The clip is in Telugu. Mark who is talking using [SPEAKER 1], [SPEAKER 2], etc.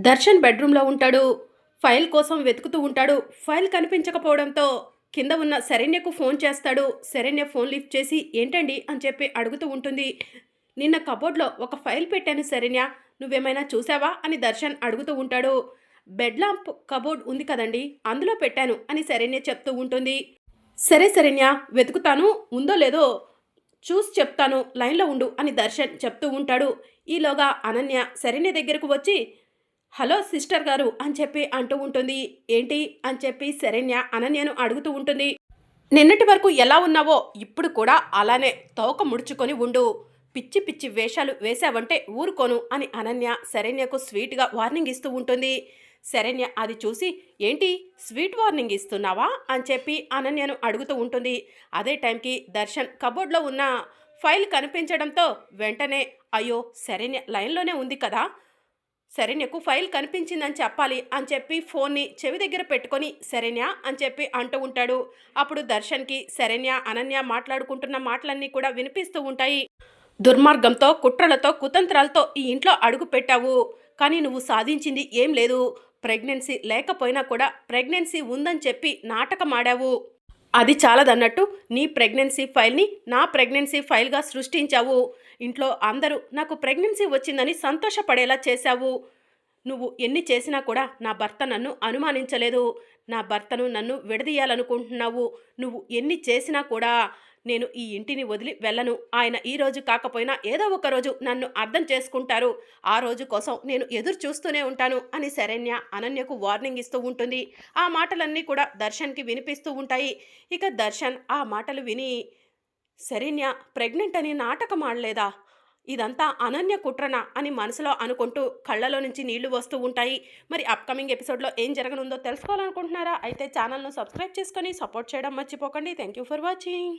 [SPEAKER 1] దర్శన్ బెడ్రూమ్లో ఉంటాడు. ఫైల్ కోసం వెతుకుతూ ఉంటాడు. ఫైల్ కనిపించకపోవడంతో కింద ఉన్న శరణ్యకు ఫోన్ చేస్తాడు. శరణ్య ఫోన్ లిఫ్ట్ చేసి ఏంటండి? అని చెప్పి అడుగుతూ ఉంటుంది. నిన్న కబోర్డ్లో ఒక ఫైల్ పెట్టాను శరణ్య. నువ్వేమైనా చూసావా? అని దర్శన్ అడుగుతూ ఉంటాడు. బెడ్ లాంప్ కబోర్డ్ ఉంది కదండి అందులో పెట్టాను అని శరణ్య చెప్తూ ఉంటుంది. సరే శరణ్య వెతుకుతాను. ఉందో లేదో చూసి చెప్తాను. లైన్లో ఉండు అని దర్శన్ చెప్తూ ఉంటాడు. ఈలోగా అనన్య శరణ్య దగ్గరకు వచ్చి హలో సిస్టర్ గారు అని చెప్పి అంటూ ఉంటుంది. ఏంటి? అని చెప్పి శరణ్య అనన్యను అడుగుతూ ఉంటుంది. నిన్నటి వరకు ఎలా ఉన్నావో ఇప్పుడు కూడా అలానే తోక ముడుచుకొని ఉండు. పిచ్చి పిచ్చి వేషాలు వేశావంటే ఊరుకోను అని అనన్య శరణ్యకు స్వీట్గా వార్నింగ్ ఇస్తూ ఉంటుంది. శరణ్య అది చూసి ఏంటి? స్వీట్ వార్నింగ్ ఇస్తున్నావా? అని చెప్పి అనన్యను అడుగుతూ ఉంటుంది. అదే టైంకి దర్శన్ కబోర్డ్లో ఉన్న ఫైల్ కనిపించడంతో వెంటనే అయ్యో శరణ్య లైన్లోనే ఉంది కదా. శరణ్యకు ఫైల్ కనిపించిందని చెప్పాలి అని చెప్పి ఫోన్ని చెవి దగ్గర పెట్టుకొని శరణ్య అని చెప్పి అంటూ ఉంటాడు. అప్పుడు దర్శన్కి శరణ్య అనన్య మాట్లాడుకుంటున్న మాటలన్నీ కూడా వినిపిస్తూ ఉంటాయి. దుర్మార్గంతో కుట్రలతో కుతంత్రాలతో ఈ ఇంట్లో అడుగు పెట్టావు. కానీ నువ్వు సాధించింది ఏం లేదు. ప్రెగ్నెన్సీ లేకపోయినా కూడా ప్రెగ్నెన్సీ ఉందని చెప్పి నాటకమాడావు. అది చాలదన్నట్టు నీ ప్రెగ్నెన్సీ ఫైల్ని నా ప్రెగ్నెన్సీ ఫైల్గా సృష్టించావు. ఇంట్లో అందరూ నాకు ప్రెగ్నెన్సీ వచ్చిందని సంతోషపడేలా చేశావు. నువ్వు ఎన్ని చేసినా కూడా నా భర్త నన్ను అనుమానించలేదు. నా భర్తను నన్ను విడదీయాలనుకుంటున్నావు. నువ్వు ఎన్ని చేసినా కూడా నేను ఈ ఇంటిని వదిలి వెళ్ళను. ఆయన ఈ రోజు కాకపోయినా ఏదో ఒక రోజు నన్ను అర్థం చేసుకుంటారు. ఆ రోజు కోసం నేను ఎదురు చూస్తూనే ఉంటాను అని శరణ్య అనన్యకు వార్నింగ్ ఇస్తూ ఉంటుంది. ఆ మాటలన్నీ కూడా దర్శన్కి వినిపిస్తూ ఉంటాయి. ఇక దర్శన్ ఆ మాటలు విని శరణ్య ప్రెగ్నెంట్ అని నాటకం ఆడలేదా? ఇదంతా అనన్య కుట్రన అని మనసులో అనుకుంటూ కళ్ళలో నుంచి నీళ్ళు వస్తూ ఉంటాయి. మరి అప్కమింగ్ ఎపిసోడ్లో ఏం జరగనుందో తెలుసుకోవాలనుకుంటున్నారా? అయితే ఛానల్ను సబ్స్క్రైబ్ చేసుకొని సపోర్ట్ చేయడం మర్చిపోకండి. Thank you for watching